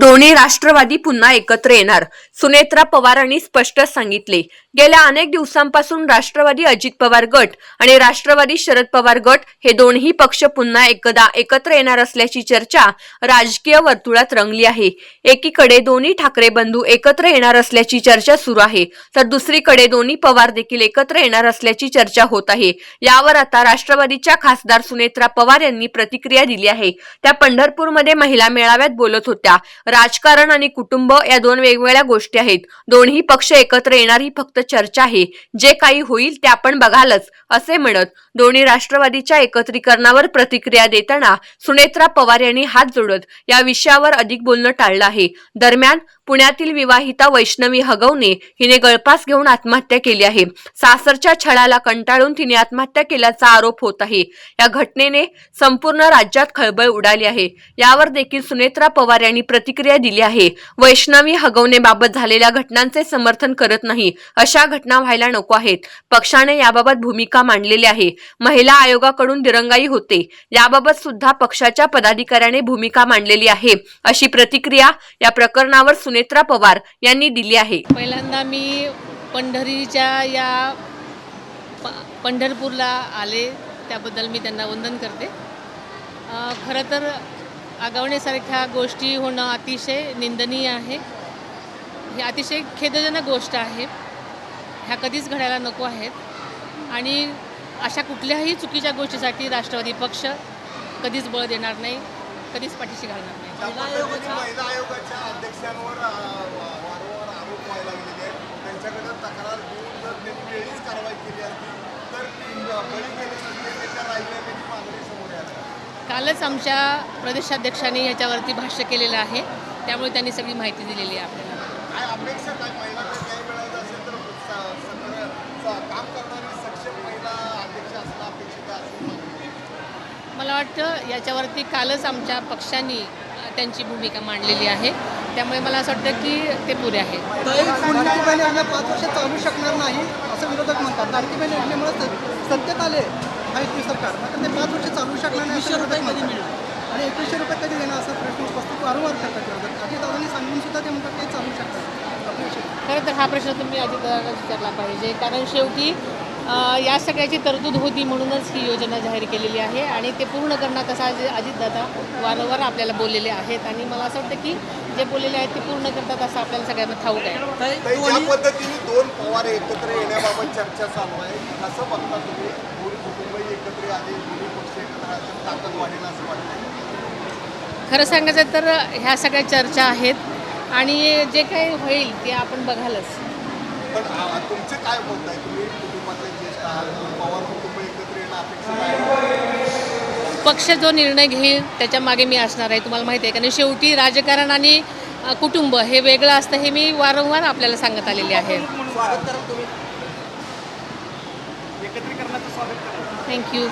दोन्ही राष्ट्रवादी पुन्हा एकत्र येणार. सुनेत्रा पवारांनी स्पष्ट सांगितले. गेल्या अनेक दिवसांपासून राष्ट्रवादी अजित पवार गट आणि राष्ट्रवादी शरद पवार गट हे दोन्ही पक्ष पुन्हा एकदा एकत्र येणार असल्याची चर्चा राजकीय वर्तुळात रंगली आहे. एकीकडे दोन्ही ठाकरे बंधू एकत्र येणार असल्याची चर्चा सुरू आहे तर दुसरीकडे दोन्ही पवार देखील एकत्र येणार असल्याची चर्चा होत आहे. यावर आता राष्ट्रवादीच्या खासदार सुनेत्रा पवार यांनी प्रतिक्रिया दिली आहे. त्या पंढरपूरमध्ये महिला मेळाव्यात बोलत होत्या. राजकारण आणि कुटुंब या दोन वेगवेगळ्या गोष्टी आहेत. दोन्ही पक्ष एकत्र येणार ही फक्त चर्चा आहे. जे काही होईल ते आपण बघालच असे म्हणत दोन्ही राष्ट्रवादीच्या एकत्रीकरणावर प्रतिक्रिया देताना सुनेत्रा पवार यांनी हात जोडत या विषयावर अधिक बोलणं टाळलं आहे. दरम्यान पुण्यातील विवाहिता वैष्णवी हगवणे हिने गळपास घेऊन आत्महत्या केली आहे. सासरच्या छळाला कंटाळून तिने आत्महत्या केल्याचा आरोप होत आहे. या घटनेने संपूर्ण राज्यात खळबळ उडाली आहे. यावर देखील सुनेत्रा पवार यांनी प्रतिक्रिया प्रतिक्रिया दिली आहे. वैष्णवी हगवणेबाबत झालेल्या घटनांचे समर्थन करत नाही. अशा घटना व्हायला नको आहेत. पक्षाने याबाबत भूमिका मांडलेली आहे. महिला आयोगाकडून दिरंगाई होते. याबाबत सुद्धा पक्षाच्या पदाधिकाऱ्याने भूमिका मांडलेली आहे. अशी प्रतिक्रिया या प्रकरणावर सुनेत्रा पवार यांनी दिली आहे. पहिल्यांदा मी पंढरीच्या या पंढरपूरला आले. त्याबद्दल मी त्यांना वंदन करते. खरं तर आगावण्यासारख्या गोष्टी होणं अतिशय निंदनीय आहे. ही अतिशय खेदजनक गोष्ट आहे. ह्या कधीच घडायला नको आहेत. आणि अशा कुठल्याही चुकीच्या गोष्टीसाठी राष्ट्रवादी पक्ष कधीच बळ देणार नाही कधीच पाठीशी घालणार नाही. तक्रार कालच आमच्या प्रदेशाध्यक्षांनी ह्याच्यावरती भाष्य केलेलं आहे. त्यामुळे त्यांनी सगळी माहिती दिलेली आहे आपल्याला. आहे. मला वाटतं याच्यावरती कालच आमच्या पक्षांनी त्यांची भूमिका मांडलेली आहे. त्यामुळे मला असं वाटतं की ते पुरे योजना पाच वर्ष चालू शकणार नाही असं विरोधक म्हणतात. लाडकी बहीण योजनेमुळे स- सत्तेत आले माहिती सरकार. मात्र ते पाच वर्ष चालू शकणार नाही असं विरोधक म्हणतात आणि एकवीसशे रुपये कधी देणार असा प्रश्न उपस्थित वारंवार करतात विरोधक अजित दादांनी सांगून सुद्धा ते म्हणतात ते चालू शकतात. खरं तर हा प्रश्न तुम्ही अजितदादांना विचारला पाहिजे. कारण शेवटी या सगळ्याची तरतूद होती म्हणूनच ही योजना जाहीर केलेली आहे आणि ते पूर्ण करणं कसं अजि अजितदादा वारंवार आपल्याला बोललेले आहेत. आणि मला असं वाटतं की जे बोललेले आहेत ते पूर्ण करतात असं आपल्याला सगळ्यांना ठाऊक आहे. पद्धतीने दोन पवार एकत्र येण्याबाबत चर्चा चालू आहे. कसं बघता तुम्ही दोन कुटुंबही एकत्र आले दोन्ही पक्ष एकत्र आले ताकद वाढेल असं वाटतं खरं सांगायचं तर ह्या सगळ्या चर्चा आहेत आणि जे काही होईल ते आपण बघालच. पण तुमचे काय मत आहे? तुम्ही कुटुंबातले ज्येष्ठ आहात पवार कुटुंब एकत्र येणं अपेक्षित पक्ष जो निर्णय घेईल त्याच्यामागे मी असणार आहे. तुम्हाला माहिती आहे कारण शेवटी राजकारण आणि कुटुंब हे वेगळं असतं हे मी वारंवार आपल्याला सांगत आलेले आहे. थँक्यू